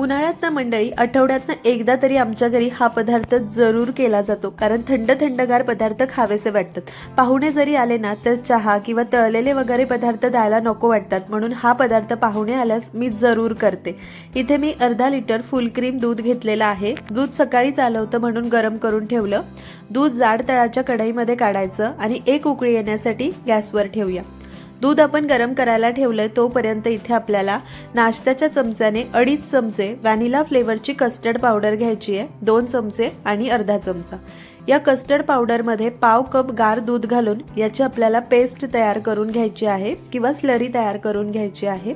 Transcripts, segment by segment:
उन्हाळ्यात ना मंडळी आठवड्यातनं एकदा तरी आमच्या घरी हा पदार्थ जरूर केला जातो. कारण थंड थंडगार पदार्थ खावेसे वाटतात. पाहुणे जरी आले ना तर चहा किंवा तळलेले वगैरे पदार्थ द्यायला नको वाटतात. म्हणून हा पदार्थ पाहुणे आल्यास मी जरूर करते. इथे मी अर्धा लिटर फुल क्रीम दूध घेतलेलं आहे. दूध सकाळीच आलं होतं म्हणून गरम करून ठेवलं. दूध जाड तळाच्या कढईमध्ये काढायचं आणि एक उकळी येण्यासाठी गॅसवर ठेवूया. दूध आपण गरम करायला ठेवलंय तोपर्यंत इथे आपल्याला नाश्त्याच्या चमच्याने अडीच चमचे व्हॅनिला फ्लेवरची कस्टर्ड पावडर घ्यायची आहे दोन चमचे आणि अर्धा चमचा. या कस्टर्ड पावडरमध्ये पाव कप गार दूध घालून याची आपल्याला पेस्ट तयार करून घ्यायची आहे किंवा स्लरी तयार करून घ्यायची आहे.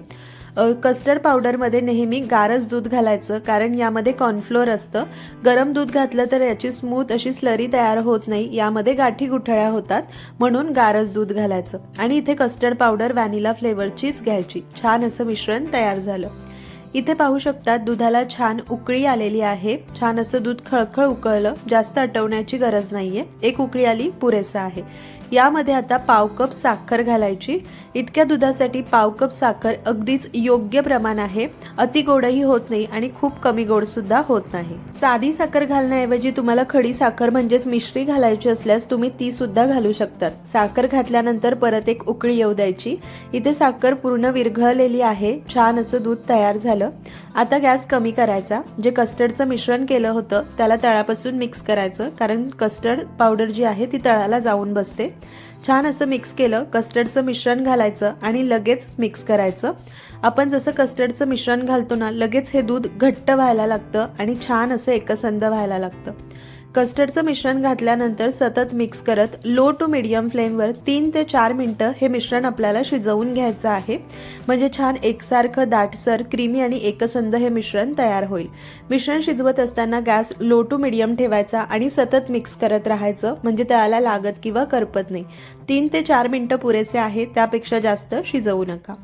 कस्टर्ड पावडरमध्ये नेहमी गारच दूध घालायचं कारण यामध्ये कॉर्नफ्लोअर असतं. गरम दूध घातलं तर याची स्मूथ अशी स्लरी तयार होत नाही. यामध्ये गाठी गुठळ्या होतात म्हणून गारच दूध घालायचं. आणि इथे कस्टर्ड पावडर व्हॅनिला फ्लेवरचीच घ्यायची. छान असं मिश्रण तयार झालं. इथे पाहू शकतात दुधाला छान उकळी आलेली आहे. छान असं दूध खळखळ उकळलं जास्त आटवण्याची गरज नाहीये. एक उकळी आली पुरेसा आहे. यामध्ये आता पाव कप साखर घालायची. इतक्या दुधासाठी पाव कप साखर अगदीच योग्य प्रमाण आहे. अति गोडही होत नाही आणि खूप कमी गोड सुद्धा होत नाही. साधी साखर घालण्याऐवजी तुम्हाला खडी साखर म्हणजेच मिश्री घालायची असल्यास तुम्ही ती सुद्धा घालू शकतात. साखर घातल्यानंतर परत एक उकळी येऊ द्यायची. इथे साखर पूर्ण विरघळलेली आहे. छान असं दूध तयार झालं आता गॅस कमी करायचा. जे कस्टर्डचं मिश्रण केलं होतं त्याला तळापासून मिक्स करायचं. कारण कस्टर्ड पावडर जी आहे ती तळाला जाऊन बसते. छान असं मिक्स केलं कस्टर्डचं मिश्रण घालायचं आणि लगेच मिक्स करायचं. आपण जसं कस्टर्डचं मिश्रण घालतो ना लगेच हे दूध घट्ट व्हायला लागतं आणि छान असं एकसंध व्हायला लागतं. कस्टर्डचं मिश्रण घातल्यानंतर सतत मिक्स करत लो टू मिडियम फ्लेमवर तीन ते चार मिनटं हे मिश्रण आपल्याला शिजवून घ्यायचं आहे. म्हणजे छान एकसारखं दाटसर क्रीमी आणि एकसंध हे मिश्रण तयार होईल. मिश्रण शिजवत असताना गॅस लो टू मिडियम ठेवायचा आणि सतत मिक्स करत राहायचं. म्हणजे त्याला लागत किंवा करपत नाही. तीन ते चार मिनटं पुरेसे आहे त्यापेक्षा जास्त शिजवू नका.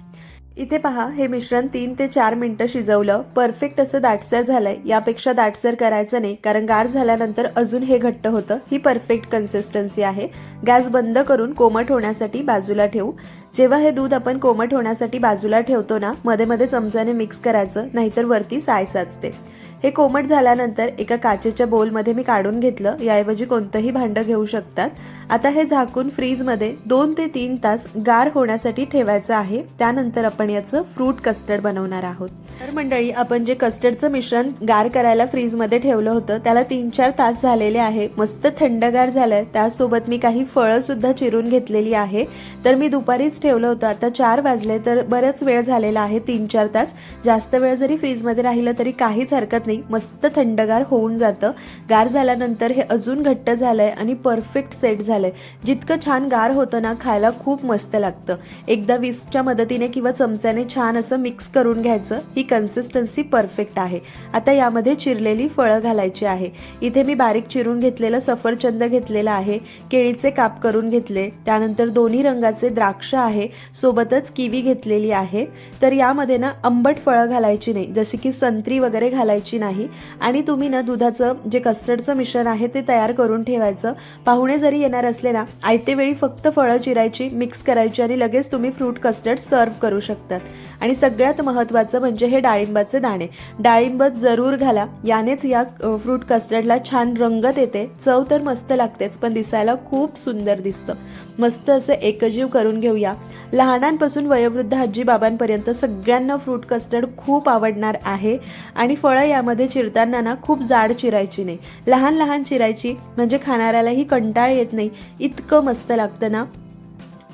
इथे पहा हे मिश्रण तीन ते चार मिनटं शिजवलं. परफेक्ट असं दाटसर झालंय. यापेक्षा दाटसर करायचं नाही कारण गार झाल्यानंतर अजून हे घट्ट होतं. ही परफेक्ट कन्सिस्टन्सी आहे. गॅस बंद करून कोमट होण्यासाठी बाजूला ठेवू. जेव्हा हे दूध आपण कोमट होण्यासाठी बाजूला ठेवतो ना मध्ये मध्ये चमचाने मिक्स करायचं नाहीतर वरती साय साचते. हे कोमट झाल्यानंतर एका काचेच्या बोलमध्ये मी काढून घेतलं. याऐवजी कोणतंही भांडं घेऊ शकतात. आता हे झाकून फ्रीजमध्ये दोन ते तीन तास गार होण्यासाठी ठेवायचं आहे. त्यानंतर आपण याचं फ्रूट कस्टर्ड बनवणार आहोत. तर मंडळी आपण जे कस्टर्डचं मिश्रण गार करायला फ्रीजमध्ये ठेवलं होतं त्याला तीन चार तास झालेले आहे. मस्त थंडगार झालंय. त्यासोबत मी काही फळं सुद्धा चिरून घेतलेली आहे. तर मी दुपारीच ठेवलं होतं. आता चार वाजले तर बराच वेळ झालेला आहे तीन चार तास. जास्त वेळ जरी फ्रीजमध्ये राहिलं तरी काहीच हरकत नाही मस्त थंडगार होऊन जातं. गार झाल्यानंतर हे अजून घट्ट झालंय आणि परफेक्ट सेट झालंय. जितकं छान गार होतं ना खायला खूप मस्त लागतं. एकदा विस्कच्या मदतीने किंवा चमच्याने छान असं मिक्स करून घ्यायचं ही कन्सिस्टन्सी परफेक्ट आहे. आता यामध्ये चिरलेली फळं घालायची आहे. इथे मी बारीक चिरून घेतलेलं सफरचंद घेतलेलं आहे केळीचे काप करून घेतले त्यानंतर दोन्ही रंगाचे द्राक्ष आहे सोबतच किवी घेतलेली आहे. तर यामध्ये ना आंबट फळं घालायची नाही जसे की संत्री वगैरे घालायची नाही. आणि तुम्ही ना दुधाचं जे कस्टर्डचं मिश्रण आहे ते तयार करून ठेवायचं. पाहुणे जरी येणार असले ना आयते वेळी फक्त फळं चिरायची मिक्स करायची आणि लगेच तुम्ही फ्रूट कस्टर्ड सर्व्ह करू शकतात. आणि सगळ्यात महत्त्वाचं म्हणजे हे डाळिंबाचे दाणे. डाळिंब जरूर घाला यानेच या फ्रूट कस्टर्डला छान रंगत येते. चव तर मस्त लागतेच पण दिसायला खूप सुंदर दिसतं. मस्त असं एकजीव करून घेऊया. लहानांपासून वयोवृद्ध आजी बाबांपर्यंत सगळ्यांना फ्रूट कस्टर्ड खूप आवडणार आहे. आणि फळं यामध्ये चिरताना ना खूप जाड चिरायची नाही. लहान लहान चिरायची म्हणजे खाणाऱ्यालाही कंटाळ येत नाही. इतकं मस्त लागतं ना.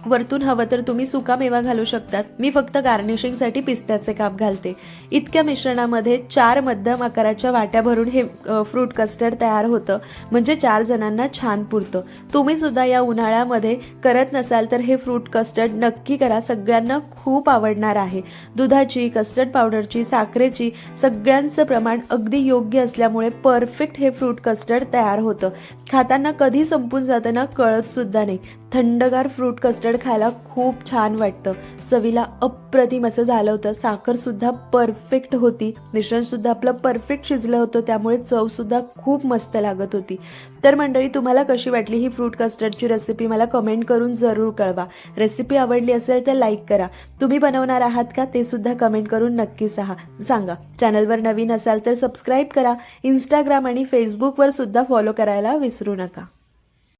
वरतून हवं तर तुम्ही सुका मेवा घालू शकतात. मी फक्त गार्निशिंगसाठी पिस्त्याचे काप घालते. इतक्या मिश्रणामध्ये चार मध्यम आकाराच्या वाट्या भरून हे फ्रूट कस्टर्ड तयार होतं. म्हणजे चार जणांना छान पुरतं. तुम्ही सुद्धा या उन्हाळ्यामध्ये करत नसाल तर हे फ्रूट कस्टर्ड नक्की करा. सगळ्यांना खूप आवडणार आहे. दुधाची कस्टर्ड पावडरची साखरेची सगळ्यांचं प्रमाण अगदी योग्य असल्यामुळे परफेक्ट हे फ्रूट कस्टर्ड तयार होतं. खाताना कधी संपून जाताना कळत सुद्धा नाही. थंडगार फ्रूट कस्टर्ड खायला खूप छान वाटतं. चवीला अप्रतिम असं झालं होतं. साखरसुद्धा परफेक्ट होती. मिश्रणसुद्धा आपलं परफेक्ट शिजलं होतं. त्यामुळे चवसुद्धा खूप मस्त लागत होती. तर मंडळी तुम्हाला कशी वाटली ही फ्रूट कस्टर्डची रेसिपी मला कमेंट करून जरूर कळवा. रेसिपी आवडली असेल तर लाईक करा. तुम्ही बनवणार आहात का ते सुद्धा कमेंट करून नक्की सहा. सांगा. चॅनलवर नवीन असाल तर सबस्क्राईब करा. इंस्टाग्राम आणि फेसबुकवर सुद्धा फॉलो करायला विसरू नका.